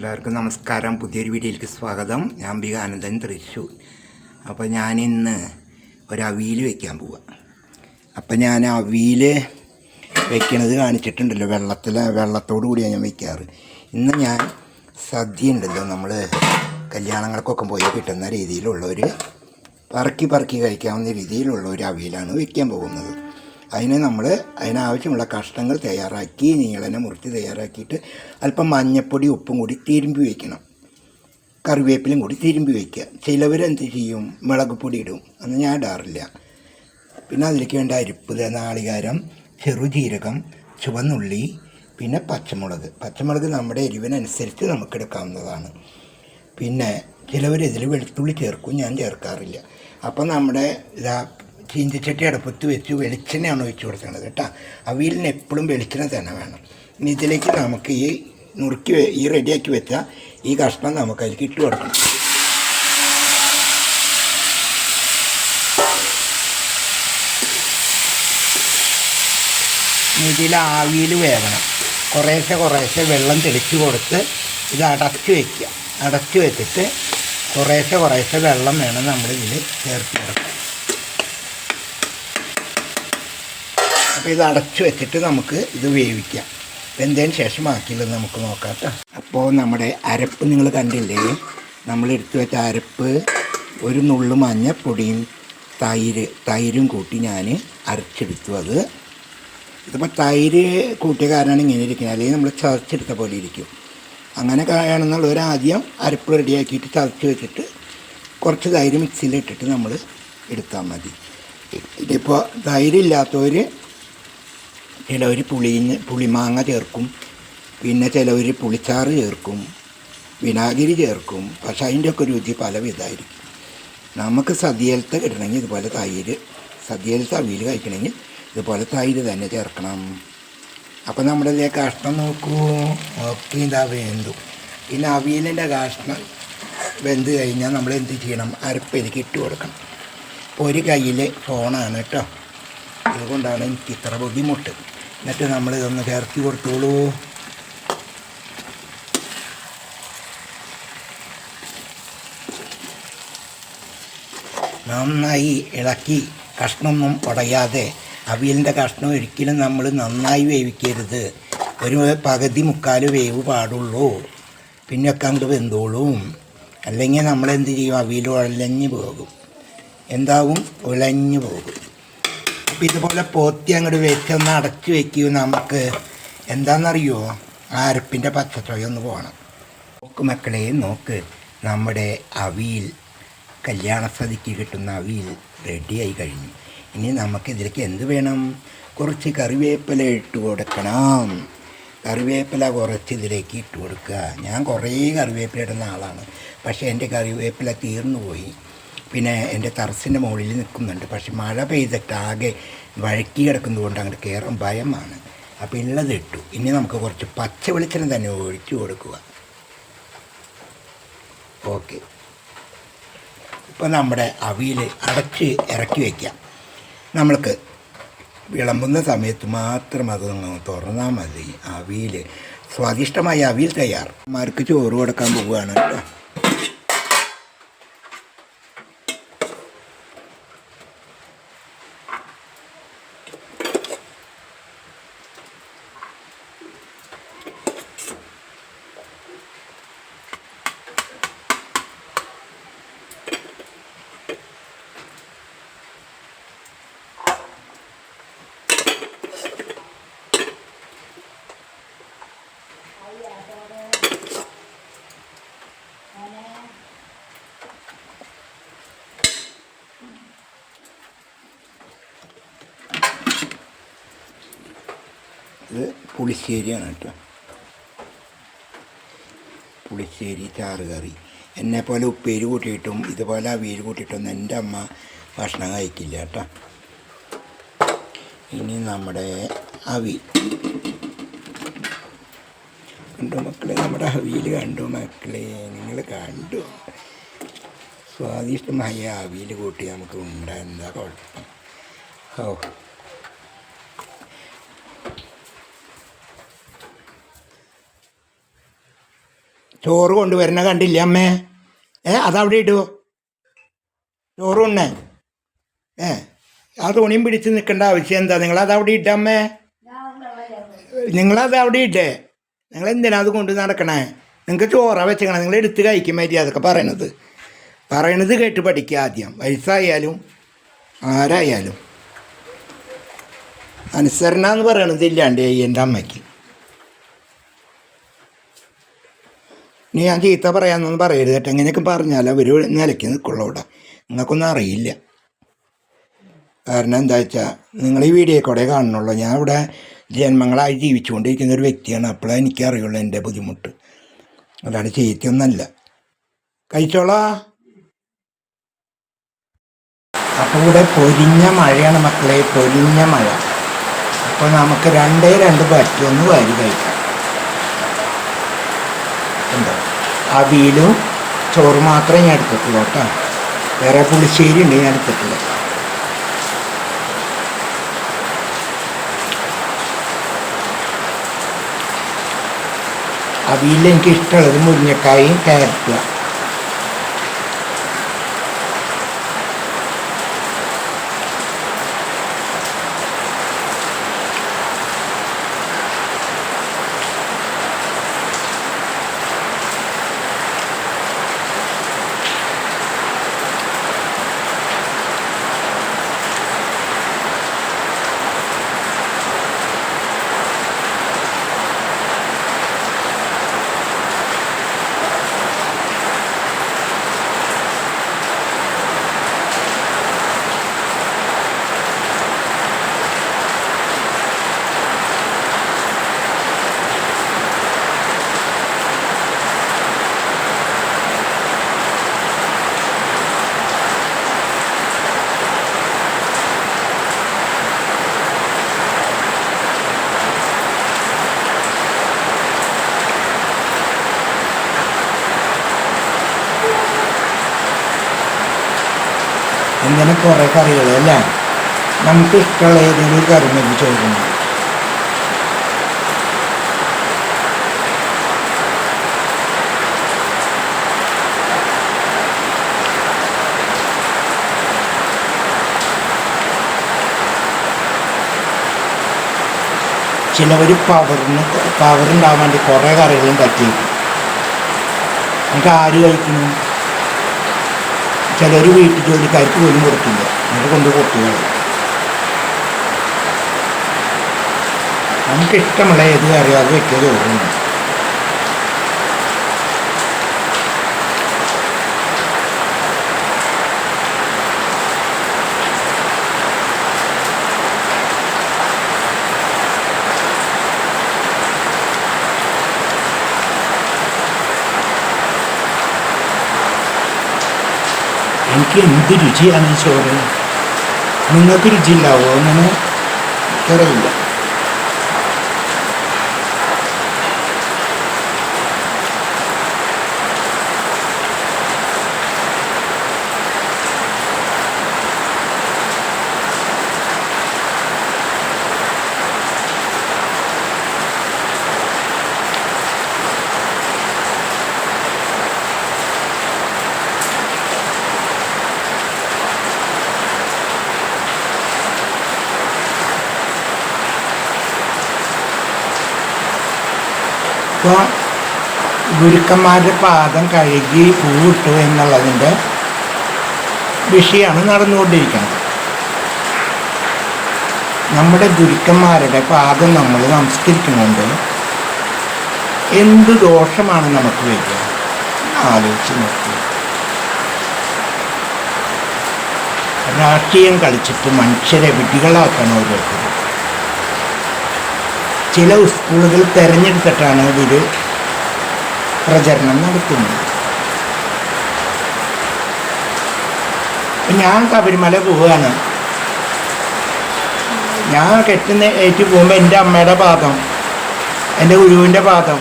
എല്ലാവർക്കും നമസ്കാരം. പുതിയൊരു വീഡിയോയിലേക്ക് സ്വാഗതം. ഞാൻ ബി ആനന്ദൻ തൃശ്ശൂർ. അപ്പോൾ ഞാനിന്ന് ഒരു വയ്ക്കാൻ പോവാം. അപ്പം ഞാൻ അവിയിൽ വെക്കണത് കാണിച്ചിട്ടുണ്ടല്ലോ. വെള്ളത്തിൽ വെള്ളത്തോടു കൂടിയാണ് ഞാൻ വയ്ക്കാറ് ഇന്ന് ഞാൻ സദ്യ ഉണ്ടല്ലോ നമ്മൾ കല്യാണങ്ങൾക്കൊക്കെ പോയി കിട്ടുന്ന രീതിയിലുള്ള ഒരു പറക്കി പറക്കി കഴിക്കാവുന്ന രീതിയിലുള്ള ഒരു അവിയിലാണ് വയ്ക്കാൻ പോകുന്നത്. അതിന് നമ്മൾ അതിനാവശ്യമുള്ള കഷ്ണങ്ങൾ തയ്യാറാക്കി നീളനെ മുറിച്ച് തയ്യാറാക്കിയിട്ട് അല്പം മഞ്ഞപ്പൊടി ഉപ്പും കൂടി തിരുമ്പി വയ്ക്കണം കറിവേപ്പിലും കൂടി തിരുമ്പി വയ്ക്കുക ചിലവരെന്ത് ചെയ്യും? മുളക് പൊടി ഇടും. അന്ന് ഞാൻ ഇടാറില്ല. പിന്നെ അതിലേക്ക് വേണ്ട അരിപ്പ് നാളികാരം ചെറുജീരകം ചുവന്നുള്ളി പിന്നെ പച്ചമുളക്. പച്ചമുളക് നമ്മുടെ എരിവിനനുസരിച്ച് നമുക്ക് എടുക്കാവുന്നതാണ്. പിന്നെ ചിലവർ ഇതിൽ വെളുത്തുള്ളി ചേർക്കും. ഞാൻ ചേർക്കാറില്ല. അപ്പം നമ്മുടെ ഇതാ ചീഞ്ചിച്ചട്ടി അടുപ്പത്ത് വെച്ച് വെളിച്ചെണ്ണയാണ് ഒഴിച്ചു കൊടുക്കുന്നത് കേട്ടോ. അവിയലിന് എപ്പോഴും വെളിച്ചെണ്ണ തന്നെ വേണം. ഇനി ഇതിലേക്ക് നമുക്ക് ഈ നുറുക്കി ഈ റെഡിയാക്കി വെച്ച ഈ കഷ്ണം നമുക്ക് അതിലേക്ക് ഇട്ട് കൊടുക്കണം. ഇതിൽ ആവിയിൽ വേവണം. കുറേശ്ശെ കുറേശ്ശെ വെള്ളം തെളിച്ച് കൊടുത്ത് ഇത് അടച്ച് വയ്ക്കുക അടച്ച് വെച്ചിട്ട് കുറേശ്ശെ കുറേശ്ശെ വെള്ളം വേണം നമ്മളിതിൽ ചേർത്ത് കൊടുക്കാൻ. അപ്പോൾ ഇത് അടച്ച് വെച്ചിട്ട് നമുക്ക് ഇത് വേവിക്കാം. വെന്തതിന് ശേഷം ബാക്കിയുള്ളത് നമുക്ക് നോക്കാം കേട്ടോ അപ്പോൾ നമ്മുടെ അരപ്പ് നിങ്ങൾ കണ്ടില്ലേ? നമ്മൾ എടുത്തു വെച്ച അരപ്പ് ഒരു നുള്ളു മഞ്ഞപ്പൊടിയും തൈര് തൈരും കൂട്ടി ഞാൻ അരച്ചെടുത്തു അത്. ഇതിപ്പോൾ തൈര് കൂട്ടിയ കാരണമാണ് ഇങ്ങനെ ഇരിക്കുന്നത്. അല്ലെങ്കിൽ നമ്മൾ ചതച്ചെടുത്ത പോലെ ഇരിക്കും. അങ്ങനെ കാണുന്നുള്ളവർ ആദ്യം അരപ്പ് റെഡിയാക്കിയിട്ട് ചതച്ച് വെച്ചിട്ട് കുറച്ച് തൈര് മിക്സിയിലിട്ടിട്ട് നമ്മൾ എടുത്താൽ മതി. ഇതിപ്പോൾ തൈരില്ലാത്തവർ ചിലവർ പുളിഞ്ഞ് പുളിമാങ്ങ ചേർക്കും. പിന്നെ ചിലവർ പുളിച്ചാറ് ചേർക്കും. വിനാഗിരി ചേർക്കും. പക്ഷെ അതിന്റെയൊക്കെ രുചി പല വിധമായിരിക്കും നമുക്ക് സദ്യയിലത്തെ കിട്ടണമെങ്കിൽ ഇതുപോലെ തൈര് സദ്യയിലത്തെ അവിയിൽ കഴിക്കണമെങ്കിൽ ഇതുപോലെ തൈര് തന്നെ ചേർക്കണം. അപ്പോൾ നമ്മുടെ കഷ്ണം നോക്കൂ. ഒക്കെ ഇതാ വേന്തു. പിന്നെ അവിയലിന്റെ കഷ്ണം വെന്ത് കഴിഞ്ഞാൽ നമ്മൾ എന്ത് ചെയ്യണം? അരപ്പേലേക്ക് ഇട്ട് കൊടുക്കണം. ഒരു കയ്യിൽ ഫോണാണ് കേട്ടോ. അതുകൊണ്ടാണ് എനിക്ക് ഇത്ര ബുദ്ധിമുട്ട്. എന്നിട്ട് നമ്മൾ ഇതൊന്ന് ചേർത്തി കൊടുത്തോളൂ. നന്നായി ഇളക്കി കഷ്ണമൊന്നും ഉടയാതെ അവിയലിന്റെ കഷ്ണം ഒരിക്കലും നമ്മൾ നന്നായി വേവിക്കരുത്. ഒരു പകുതി മുക്കാൽ വേവ് പാടുള്ളൂ. പിന്നൊക്കെ അങ്ങോട്ട് വെന്തോളും. അല്ലെങ്കിൽ നമ്മൾ എന്ത് ചെയ്യും? അവിയൽ ഉഴഞ്ഞു പോകും. എന്താവും? ഉലഞ്ഞു പോകും. അപ്പം ഇതുപോലെ പോത്തി അങ്ങോട്ട് വെച്ചൊന്ന് അടച്ച് വെക്കൂ നമുക്ക്. എന്താണെന്നറിയോ അരപ്പിന്റെ ഒന്ന് പോകണം നോക്ക് മക്കളെ നോക്ക്. നമ്മുടെ അവിയിൽ കല്യാണ സദിക്ക് കിട്ടുന്ന അവിയിൽ റെഡിയായി കഴിഞ്ഞു. ഇനി നമുക്ക് ഇതിലേക്ക് എന്ത് വേണം? കുറച്ച് കറിവേപ്പില ഇട്ട് കൊടുക്കണം. കറിവേപ്പില കുറച്ച് ഇതിലേക്ക് ഇട്ട് കൊടുക്കുക. ഞാൻ കുറേ കറിവേപ്പില ഇടുന്ന ആളാണ്. പക്ഷേ എന്റെ കറിവേപ്പില തീർന്നു പോയി പിന്നെ എന്റെ തറസിന്റെ മുകളിൽ നിൽക്കുന്നുണ്ട്. പക്ഷെ മഴ പെയ്തിട്ട് ആകെ വഴക്കി കിടക്കുന്നതുകൊണ്ട് അങ്ങോട്ട് കയറാൻ ഭയമാണ്. അപ്പോൾ ഉള്ളത് ഇട്ടു. ഇനി നമുക്ക് കുറച്ച് പച്ച വെളിച്ചെണ്ണ തന്നെ ഒഴിച്ചു കൊടുക്കുക. ഓക്കെ. ഇപ്പോൾ നമ്മുടെ അവിയിൽ അടച്ച് ഇറക്കി വയ്ക്കാം നമ്മൾക്ക് വിളമ്പുന്ന സമയത്ത് മാത്രം അതൊന്ന് തുറന്നാൽ മതി. അവിയിൽ സ്വാദിഷ്ടമായ അവിയിൽ തയ്യാർ. മാർക്ക് ചോറ് കൊടുക്കാൻ പോവുകയാണ് കേട്ടോ. ഇത് പുളിശ്ശേരിയാണ് കേട്ടോ. പുളിശ്ശേരി ചാറ് കറി. എന്നെ പോലെ ഉപ്പേരി കൂട്ടിയിട്ടും ഇതുപോലെ അവിയൽ കൂട്ടിയിട്ടൊന്നും എന്റെ അമ്മ ഭക്ഷണം കഴിക്കില്ല കേട്ടോ. ഇനി നമ്മുടെ അവി കണ്ടു മക്കളെ? നമ്മുടെ അവിയിൽ കണ്ടു മക്കളെ? നിങ്ങൾ കണ്ടു? സ്വാദിഷ്ടമായ അവിയിൽ കൂട്ടി നമുക്ക് ഉണ്ടാ? എന്താ കുഴപ്പം? ഓ. ചോറ് കൊണ്ടുവരണ കണ്ടില്ല അമ്മേ? ഏ അതവിടെ ഇടുവോ ചോറ് ഉണ്ണേ ഏ ആ തുണിയും പിടിച്ച് നിൽക്കേണ്ട ആവശ്യം എന്താ? നിങ്ങളത് അവിടെ ഇട്ടമ്മേ നിങ്ങളത് അവിടെ ഇട്ടേ. നിങ്ങൾ എന്തിനാ അത് കൊണ്ട് നടക്കണേ? നിങ്ങൾക്ക് ചോറ വെച്ചേക്കണേ. നിങ്ങൾ എടുത്ത് കഴിക്കും മതി അതൊക്കെ പറയണത്. പറയണത് കേട്ട് പഠിക്കുക ആദ്യം. വയസ്സായാലും ആരായാലും. അനുസരണ എന്ന് പറയണത് ഇല്ലാണ്ട് എന്റെ അമ്മയ്ക്ക്. നീ ഞാൻ ചീത്ത പറയാമെന്നൊന്നും പറയരുത് കേട്ടോ. ഇങ്ങനെയൊക്കെ പറഞ്ഞാൽ അവർ നിലയ്ക്ക് നിൽക്കുള്ളൂ അവിടെ. നിങ്ങൾക്കൊന്നും അറിയില്ല. കാരണം എന്താ വെച്ചാൽ നിങ്ങൾ ഈ വീഡിയോ കൂടെ കാണുന്നുള്ളൂ. ഞാൻ ഇവിടെ ജന്മങ്ങളായി ജീവിച്ചുകൊണ്ടിരിക്കുന്ന ഒരു വ്യക്തിയാണ്. അപ്പോഴേ എനിക്കറിയുള്ളൂ എന്റെ ബുദ്ധിമുട്ട്. അതാണ് ചീത്തയൊന്നല്ല കഴിച്ചോളാ. അപ്പോൾ ഇവിടെ പൊരിഞ്ഞ മഴയാണ് മക്കളെ പൊരിഞ്ഞ മഴ. അപ്പോൾ നമുക്ക് രണ്ടേ രണ്ട് പറ്റൊന്ന് വാരി കഴിക്കാം. എന്താ അവിയലും ചോറ് മാത്രമേ ഞാൻ എടുത്തിട്ടുള്ളൂ കേട്ടോ. വേറെ പുളിശ്ശേരി ഉണ്ട് ഞാൻ എടുത്തിട്ടില്ല അവിയിൽ എനിക്ക് ഇഷ്ടമുള്ളത് മുരിങ്ങക്കായും ക്യാരറ്റും ഇങ്ങനെ കുറേ കറികൾ അല്ലേ? നമുക്ക് ഇഷ്ടമുള്ള ഏതെങ്കിലും കറി മതി ചോദിക്കുന്നു ചിലവർ പവറിന് പവർ ഉണ്ടാവാൻ വേണ്ടി കുറേ കറികളും തട്ടി എനിക്ക് ആര് കഴിക്കുന്നു? ചിലർ വീട്ടു ജോലിക്കാർക്ക് പോലും കൊടുക്കില്ല. അങ്ങനെ കൊണ്ട് കൊടുക്കുക നമുക്ക് ഇഷ്ടമുള്ള ഏത് കറി അത് വെക്കുക ചോറുണ്ട് എനിക്ക് എന്ത് രുചിയാണ് ഈ ചോറ് നിങ്ങൾക്ക് രുചിയില്ലാവോ അങ്ങനെ ഇപ്പോൾ ഗുരുക്കന്മാരുടെ പാദം കഴുകി പൂവിട്ടു എന്നുള്ളതിന്റെ വിഷയമാണ് നടന്നുകൊണ്ടിരിക്കുന്നത്. നമ്മുടെ ഗുരുക്കന്മാരുടെ പാദം നമ്മൾ നമസ്കരിക്കുന്നുണ്ട്. എന്ത് ദോഷമാണ് നമുക്ക് വരിക? ആലോചിച്ച് നോക്കുക രാഷ്ട്രീയം കളിച്ചിട്ട് മനുഷ്യരെ വിധികളാക്കണം ഓരോരുത്തർ ചില സ്കൂളുകൾ തിരഞ്ഞെടുത്തിട്ടാണ് ഇതിൽ പ്രചരണം നടത്തുന്നത്. ഞാൻ ശബരിമല പോവുകയാണ്. ഞാൻ കെട്ടുന്ന ഏറ്റു പോകുമ്പോൾ എന്റെ അമ്മയുടെ പാദം എന്റെ ഗുരുവിന്റെ പാദം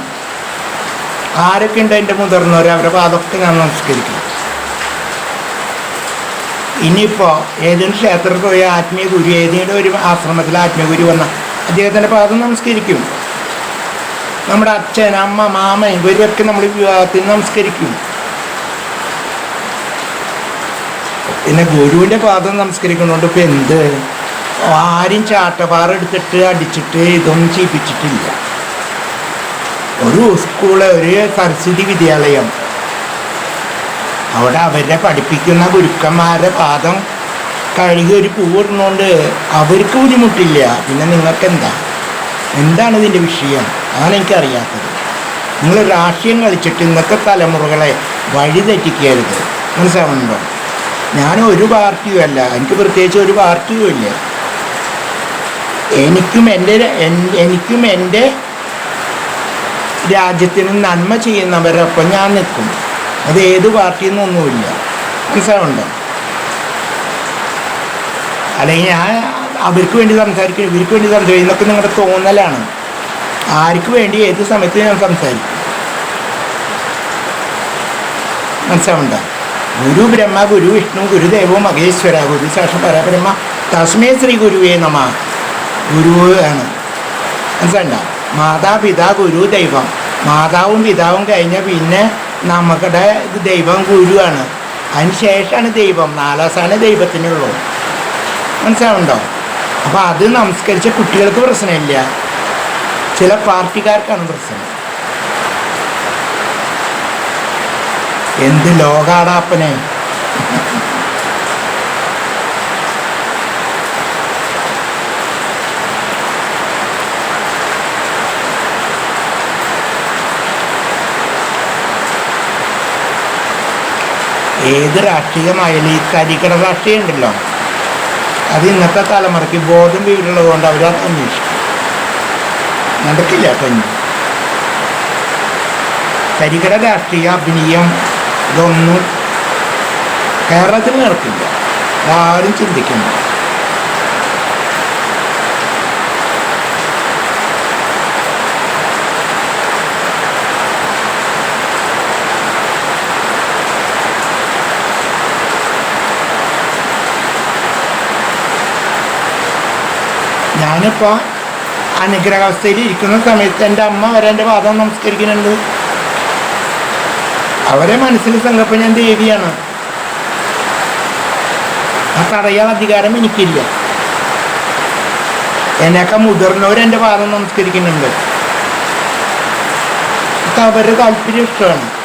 ആരൊക്കെ ഉണ്ട് എന്റെ മുതിർന്നവർ അവരുടെ പാദമൊക്കെ ഞാൻ നമസ്കരിക്കും. ഇനിയിപ്പോൾ ഏതെങ്കിലും ക്ഷേത്രത്തിൽ പോയി ആത്മീയ ഗുരു ഏതെങ്കിലും ഒരു ആശ്രമത്തിൽ ആത്മീയ ഗുരു വന്ന അദ്ദേഹത്തിന്റെ പാദം നമസ്കരിക്കും നമ്മുടെ അച്ഛൻ അമ്മ മാമ ഇവരൊക്കെ നമ്മൾ വിവാഹത്തിന് നമസ്കരിക്കും. പിന്നെ ഗുരുവിന്റെ പാദം നമസ്കരിക്കുന്നതുകൊണ്ട് ഇപ്പം എന്ത്? ആരും ചാട്ടപാറ എടുത്തിട്ട് അടിച്ചിട്ട് ഇതൊന്നും ചെയ്യിപ്പിച്ചിട്ടില്ല ഒരു സ്കൂൾ ഒരു സരസ്വതി വിദ്യാലയം. അവിടെ അവരെ പഠിപ്പിക്കുന്ന ഗുരുക്കന്മാരുടെ പാദം കഴുകി ഒരു പൂവിടുന്നോണ്ട് അവർക്ക് ബുദ്ധിമുട്ടില്ല. പിന്നെ നിങ്ങൾക്ക് എന്താ എന്താണ് ഇതിന്റെ വിഷയം? അതാണ് എനിക്കറിയാത്തത്. നിങ്ങൾ രാഷ്ട്രീയം കളിച്ചിട്ട് ഇന്നത്തെ തലമുറകളെ വഴി തെറ്റിക്കരുത്. മനസ്സിലാവുന്നുണ്ടോ? ഞാൻ ഒരു പാർട്ടിയും അല്ല. എനിക്ക് പ്രത്യേകിച്ച് ഒരു പാർട്ടിയും ഇല്ല. എനിക്കും എന്റെ എനിക്കും എന്റെ രാജ്യത്തിന് നന്മ ചെയ്യുന്നവരൊപ്പം ഞാൻ നിൽക്കും. അത് ഏത് പാർട്ടിയിൽ നിന്നൊന്നുമില്ല മനസ്സിലാവുണ്ടോ അല്ലെങ്കിൽ ഞാൻ അവർക്ക് വേണ്ടി സംസാരിക്കും ഇവർക്ക് വേണ്ടി സംസാരിക്കും. ഇതൊക്കെ നിങ്ങളുടെ തോന്നലാണ്. ആർക്ക് വേണ്ടി ഏത് സമയത്ത് ഞാൻ സംസാരിക്കും? മനസ്സിലാവണ്ട ഗുരു ബ്രഹ്മ ഗുരു വിഷ്ണു ഗുരുദേവോ മഹേശ്വര ഗുരു സാക്ഷാ പരബ്രഹ്മ തസ്മേ ശ്രീ ഗുരുവേ നമ. ഗുരു ആണ്. മനസ്സിലണ്ട മാതാപിതാ ഗുരു ദൈവം. മാതാവും പിതാവും കഴിഞ്ഞ പിന്നെ നമ്മുടെ ദൈവം ഗുരുവാണ് അതിന് ശേഷമാണ് ദൈവം. നാലാസാന ദൈവത്തിനുള്ളൂ. മനസ്സിലാവുണ്ടോ അപ്പോൾ അത് നമസ്കരിച്ച കുട്ടികൾക്ക് പ്രശ്നമില്ല. ചില പാർട്ടിക്കാർക്കാണ് പ്രശ്നം. എന്ത് ലോകാടാപ്പനെ ഏത് രാഷ്ട്രീയമായാലും ഈ കരിക്കട രാഷ്ട്രീയം ഉണ്ടല്ലോ. അത് ഇന്നത്തെ തലമുറയ്ക്ക് ബോധം വീടുള്ളത് കൊണ്ട് അവർ ആ അന്വേഷിക്കും. നടക്കില്ല ഇനി കരികട രാഷ്ട്രീയ അഭിനയം ഇതൊന്നും കേരളത്തിൽ നടക്കില്ല. ആരും ചിന്തിക്കുന്നു ഞാനിപ്പോൾ അനുഗ്രഹാവസ്ഥയിൽ ഇരിക്കുന്ന സമയത്ത് എന്റെ അമ്മ വരെ എന്റെ പാദം നമസ്കരിക്കുന്നുണ്ട്. അവരെ മനസ്സിൽ സങ്കല്പം ഞാൻ ദേവിയാണ്. ആ തടയാൻ അധികാരം എനിക്കില്ല. എന്നെയൊക്കെ മുതിർന്നവർ എന്റെ പാദം നമസ്കരിക്കുന്നുണ്ട്. അവരുടെ താല്പര്യം ഇഷ്ടമാണ്.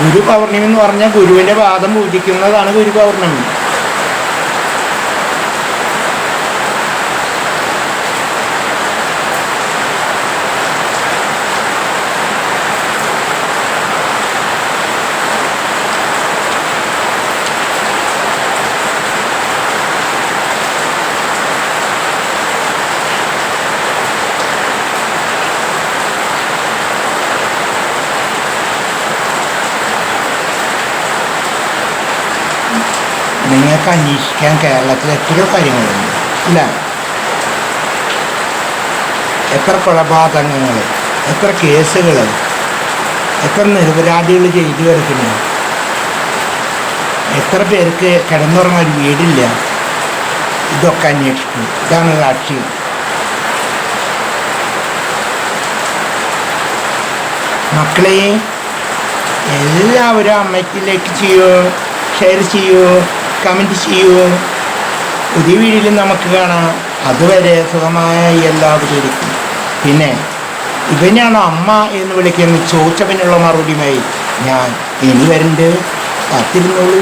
ഗുരു പൗർണമി എന്ന് പറഞ്ഞാൽ ഗുരുവിന്റെ പാദം പൂജിക്കുന്നതാണ് ഗുരു പൗർണമി നിങ്ങൾക്ക് അന്വേഷിക്കാൻ കേരളത്തിൽ എത്രയോ കാര്യങ്ങളുണ്ട് ഇല്ല എത്ര കൊലപാതകങ്ങൾ എത്ര കേസുകൾ എത്ര നിരപരാധികൾ ചെയ്തു കിടക്കുന്നു എത്ര പേർക്ക് കിടന്നുറങ്ങാൻ ഒരു വീടില്ല ഇതൊക്കെ അന്വേഷിക്കും ഇതാണ് രാഷ്ട്രീയം മക്കളെ എല്ലാവരും അമ്മയ്ക്കിലേക്ക് ചെയ്യൂ ഷെയർ ചെയ്യൂ കമന്റ് ചെയ്യൂ. പുതിയ വീഡിയോയിൽ നമുക്ക് കാണാം. അതുവരെ സുഖമായ എല്ലാവരും പിന്നെ ഇവനാണ് അമ്മ എന്ന് വിളിക്കുന്ന ചോദിച്ചവനുള്ള മറുപടിയുമായി ഞാൻ ഇനി വരണ്ട്. കാത്തിരുന്നോളൂ.